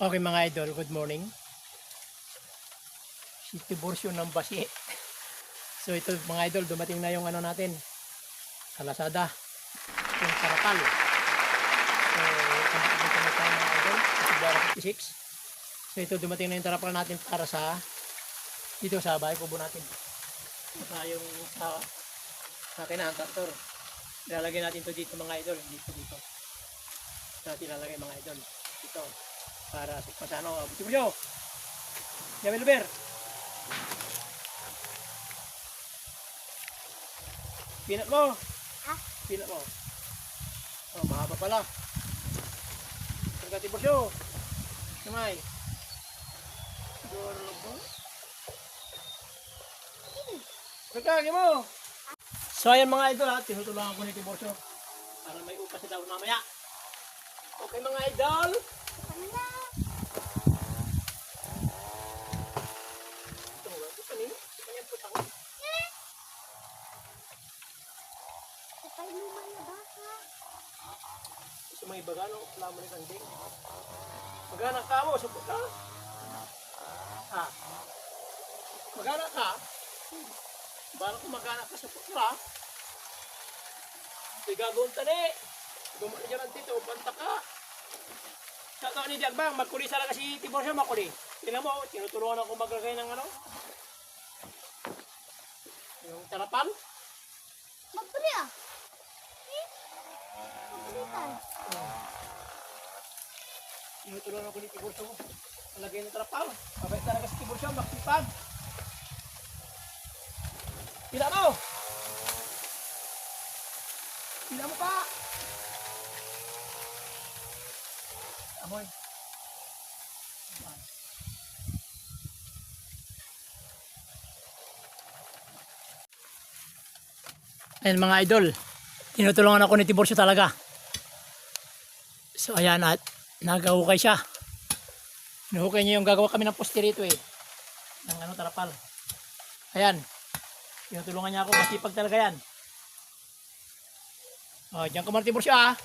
Okay mga idol, good morning. City version ng basi. So ito mga idol, dumating na yung ano natin sa Lazada. Yung sarapal. So kumakas na tayo mga idol. Sigara 56. So ito dumating na yung tarapal natin para sa dito sa bahay kubo natin. Sa yung sa sa akin na. Ilalagay natin to dito mga idol. Dito dito. Sa atin ilalagay mga idol. Dito. Para sa pasano. Buti mo Jamil Ber. Pinat mo. Ha? Pinat mo. Oh, mahaba pala. Pagkati po siyo. Kamay. Siguro po. Pagkagi mo. So ayan mga idol ha, tinutulungan ko ni Tiborcio para may upas na daw mamaya. Okay mga idol. Ito nga, ito kanina. Ito kanina po ako. Kapag lumang na baka. Gusto mo ibagano, wala mo ni kanding. Magana ka mo, supot ka. Ha? Magana ka? Bala ko magana ka, supot ka. Ito'y gagawin tani. Gumaka dyan ang tito, banta ka. Sa ni Diagbang, magkuli sa kasi Tibor siya makuli. Tingnan mo, tinutulungan ako maglagay ng ano. Yung tarapan. Magpuli ah. Ka. Tinutulungan ako ni Tibor siya. Malagay ng tarapan. Mabait talaga si Tibor siya, maksipag. Pila mo! Pila mo pa! Amoy. Ayan mga idol, tinutulungan ako ni Tiborcio talaga. So ayan at nagahukay siya. Nahukay niya yung gagawa kami ng poste rito eh. Ng ano tarapal. Ayan. Tinutulungan niya ako masipag talaga yan. Oh, diyan ka Martin Tiborcio ah.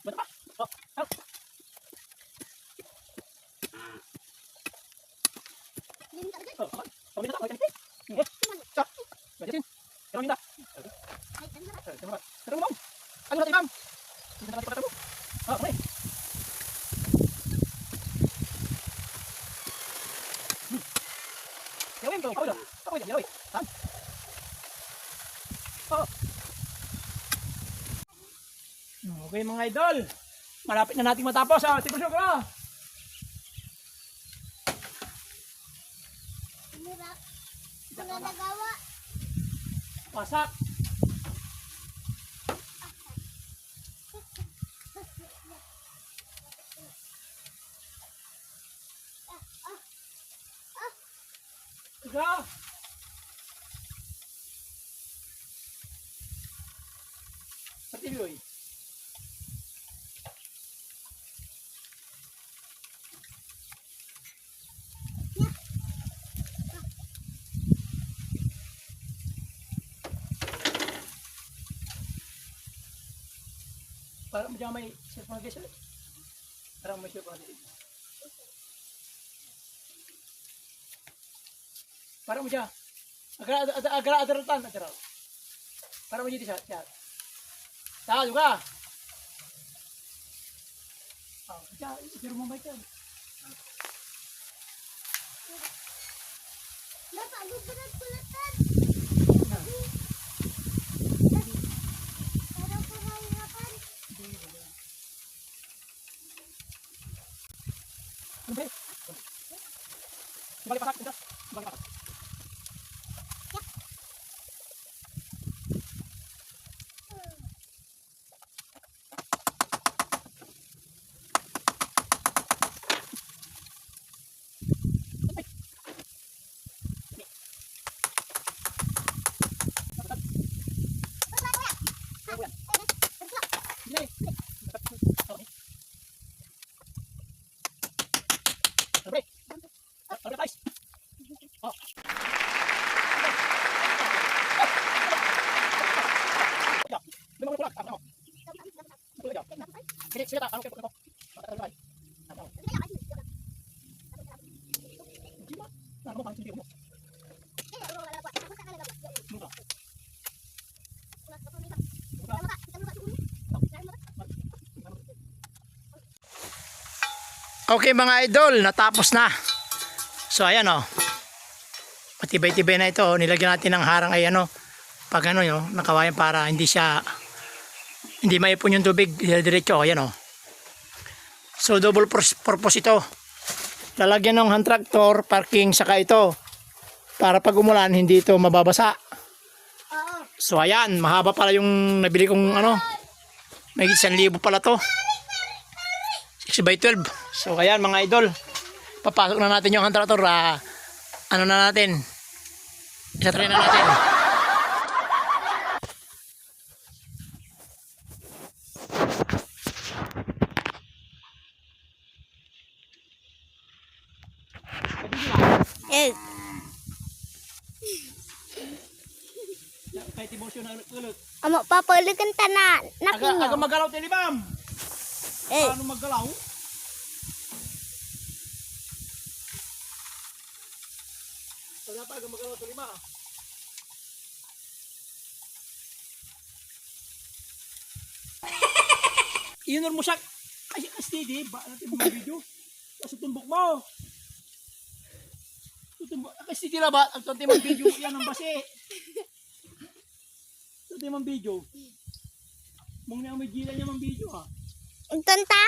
Ba't ka? Oh, oh. Linda agad. Oh, oh. Kami na tayo. Eh. Sa. Pwede din. Kami na. Ay, ano na? Eh, tama ba? Kata mo, ma'am. Ano natin, ma'am? Hindi na kata mo. Ah, okay. Hmm. Gawin ko. Kawin lang. Kawin lang. Gawin. Saan? Oh. Okay mga idol. Malapit na nating matapos. Ah, tipo ka. Mura. Wala nagawa. Pasak. Tiga. Pati yun. Dyan may cellphone guys. Para mo cellphone guys. Para mo dyan. Agara agara agara agara tan agara. Para mo siya siya. Tahu juga. Oh, siya, siguro mo may kan. Dapat gugulat kulatan. Kumbe. Balik pasak, sudah. Balik pasak. Sige, ta, ano kayo po? Matagal ba? Ano? Hindi Okay mga idol, natapos na. So ayan o. Matibay-tibay na ito. oh. Nilagyan natin ng harang ay ano. Pag ano yun, nakawayan para hindi siya hindi maipon yung tubig diretso. Ayan o. So double purpose ito. Lalagyan ng hand tractor, parking, saka ito. Para pag umulan, hindi ito mababasa. So ayan, mahaba pala yung nabili kong ano. May 1,000 pala to. 6 by 12. So ayan mga idol. Papasok na natin yung hand tractor. ah, ano na natin. Isa try na natin. Amo papalukan ta na Aga, aga nakinyo. magalaw tayo libam. Eh, Paano maggalaw? Wala pa, aga magalaw tayo lima. Iyon mo siya. Ay, steady. Ba natin mga video. Kasi tumbok mo. Tutumbok. Ay, steady na ba? Ang tunti mong video. Yan ang basi. Tunti mong video. Mong na may gila niya mong video ha. tanta?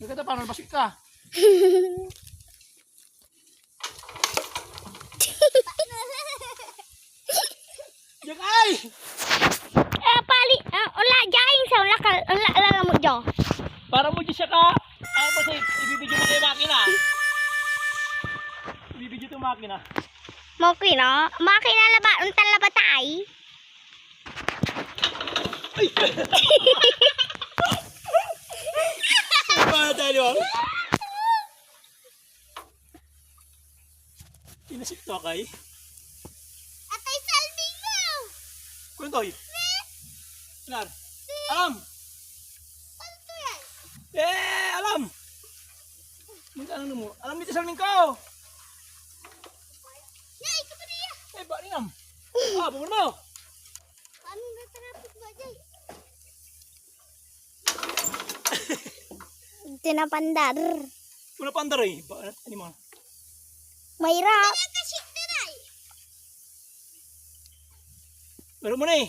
Nagkata paano basik ka? Diyak ay! Eh, pali, uh, ula jaing sa ula ka, ula ula mo jo. Para mo siya ka. Ano pa say, ibibidyo mo kayo makina. Ibibidyo ito makina. Mo kino, makina laba, unta laba tay. Paano tayo? Inasip to kay. Atay salbing mo. Kuntoy. Lar. Alam. Ano yan? Eh, alam. Munta ano mo? Alam dito sa amin ko. Pa niya. Eh, ba rin am? Ah, bumul mo. Ano na traffic ba jay? Tinapandar. Wala pa andar eh. Ano mo? Mahirap. Pero mo na eh.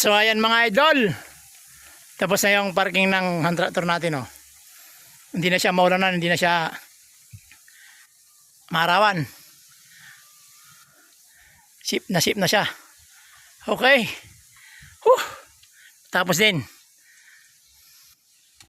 So ayan mga idol. Tapos na yung parking ng hand tractor natin oh. Hindi na siya maulanan, hindi na siya marawan. Sip na sip na siya. Okay. Huh. Tapos din.